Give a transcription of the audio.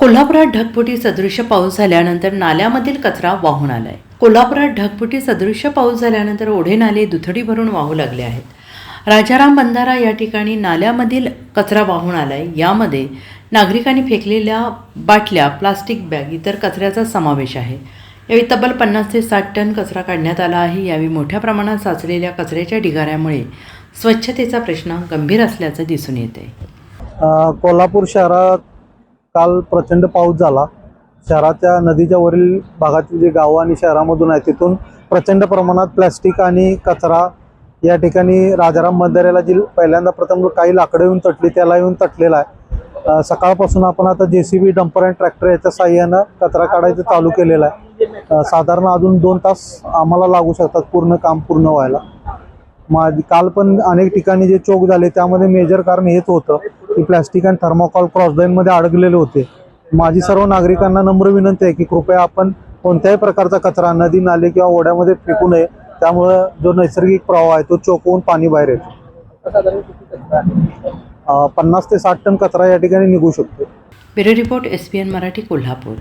कोल्हापुरात ढगफुटी सदृश्य पाऊस झाल्यानंतर नाल्यामधील कचरा वाहून आलाय. कोल्हापुरात ढगफुटी सदृश्य पाऊस झाल्यानंतर ओढे नाले दुथडी भरून वाहू लागले आहेत. राजाराम बंधारा या ठिकाणी नाल्यामधील कचरा वाहून आलाय. यामध्ये नागरिकांनी फेकलेल्या बाटल्या प्लास्टिक बॅग इतर कचऱ्याचा समावेश आहे. यावेळी तब्बल पन्नास ते साठ टन कचरा काढण्यात आला आहे. यावेळी मोठ्या प्रमाणात साचलेल्या कचऱ्याच्या ढिगाऱ्यामुळे स्वच्छतेचा प्रश्न गंभीर असल्याचं दिसून येते कोल्हापूर शहरात काल प्रचंड पाऊस झाला. शहराच्या नदीच्या वरील भागातील जे गावं आणि शहरामधून आहे तिथून प्रचंड प्रमाणात प्लॅस्टिक आणि कचरा या ठिकाणी राजाराम बंधाऱ्याला जी पहिल्यांदा प्रथम काही लाकडं येऊन तटली त्याला येऊन तटलेला आहे. सकाळपासून आपण आता जे सी बी डंपर आणि ट्रॅक्टर याच्या साह्यानं कचरा काढायचं चालू केलेला आहे. साधारण अजून दोन तास आम्हाला लागू शकतात पूर्ण काम पूर्ण व्हायला. माझी काल पण अनेक ठिकाणी जे चोक झाले त्यामध्ये मेजर कारण हेच होतं. की प्लॅस्टिक आणि थर्मोकॉल क्रॉसलाईनमध्ये अडकलेले होते. माझी सर्व नागरिकांना नम्र विनंती आहे की कृपया आपण कोणत्याही प्रकारचा कचरा नदी नाले किंवा ओढ्यामध्ये फेकू नये. त्यामुळं जो नैसर्गिक प्रवाह आहे तो चोकवून पाणी बाहेर येतो. पन्नास ते साठ टन कचरा या ठिकाणी निघू शकतो. Bureau report S P N Marathi Kolhapur.